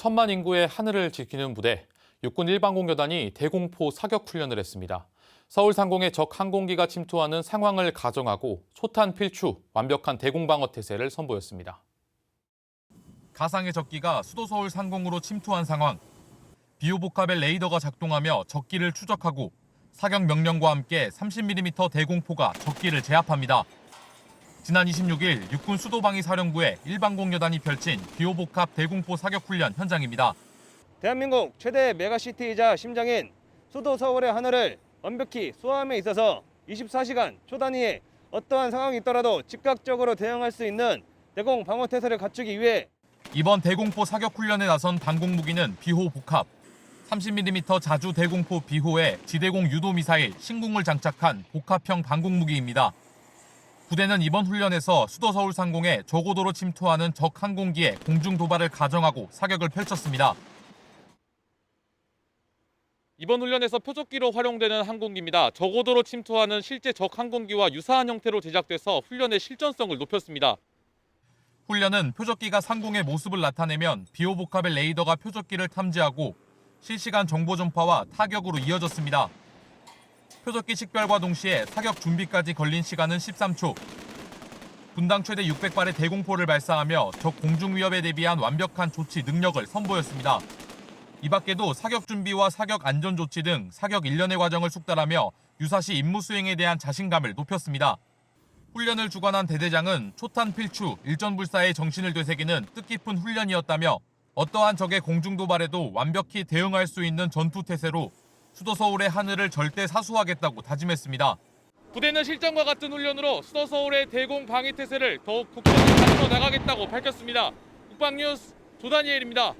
천만 인구의 하늘을 지키는 부대, 육군 일반공여단이 대공포 사격 훈련을 했습니다. 서울 상공에 적 항공기가 침투하는 상황을 가정하고 초탄 필추, 완벽한 대공방어 태세를 선보였습니다. 가상의 적기가 수도 서울 상공으로 침투한 상황. 비호복합의 레이더가 작동하며 적기를 추적하고 사격 명령과 함께 30mm 대공포가 적기를 제압합니다. 지난 26일 육군 수도방위 사령부의 일반공여단이 펼친 비호복합 대공포 사격 훈련 현장입니다. 대한민국 최대 메가시티이자 심장인 수도 서울의 하늘을 완벽히 수호함에 있어서 24시간 초단위에 어떠한 상황이 있더라도 즉각적으로 대응할 수 있는 대공 방어 태세를 갖추기 위해 이번 대공포 사격 훈련에 나선 방공 무기는 비호 복합, 30mm 자주 대공포 비호에 지대공 유도 미사일 신궁을 장착한 복합형 방공 무기입니다. 부대는 이번 훈련에서 수도 서울 상공에 저고도로 침투하는 적 항공기의 공중 도발을 가정하고 사격을 펼쳤습니다. 이번 훈련에서 표적기로 활용되는 항공기입니다. 저고도로 침투하는 실제 적 항공기와 유사한 형태로 제작돼서 훈련의 실전성을 높였습니다. 훈련은 표적기가 상공의 모습을 나타내면 비호복합의 레이더가 표적기를 탐지하고 실시간 정보 전파와 타격으로 이어졌습니다. 표적기 식별과 동시에 사격 준비까지 걸린 시간은 13초. 분당 최대 600발의 대공포를 발사하며 적 공중 위협에 대비한 완벽한 조치 능력을 선보였습니다. 이 밖에도 사격 준비와 사격 안전 조치 등 사격 일련의 과정을 숙달하며 유사시 임무 수행에 대한 자신감을 높였습니다. 훈련을 주관한 대대장은 초탄 필추, 일전불사의 정신을 되새기는 뜻깊은 훈련이었다며 어떠한 적의 공중 도발에도 완벽히 대응할 수 있는 전투 태세로 수도 서울의 하늘을 절대 사수하겠다고 다짐했습니다. 부대는 실전과 같은 훈련으로 수도 서울의 대공 방위 태세를 더욱 굳건히 갖춰 나가겠다고 밝혔습니다. 국방뉴스 조다니엘입니다.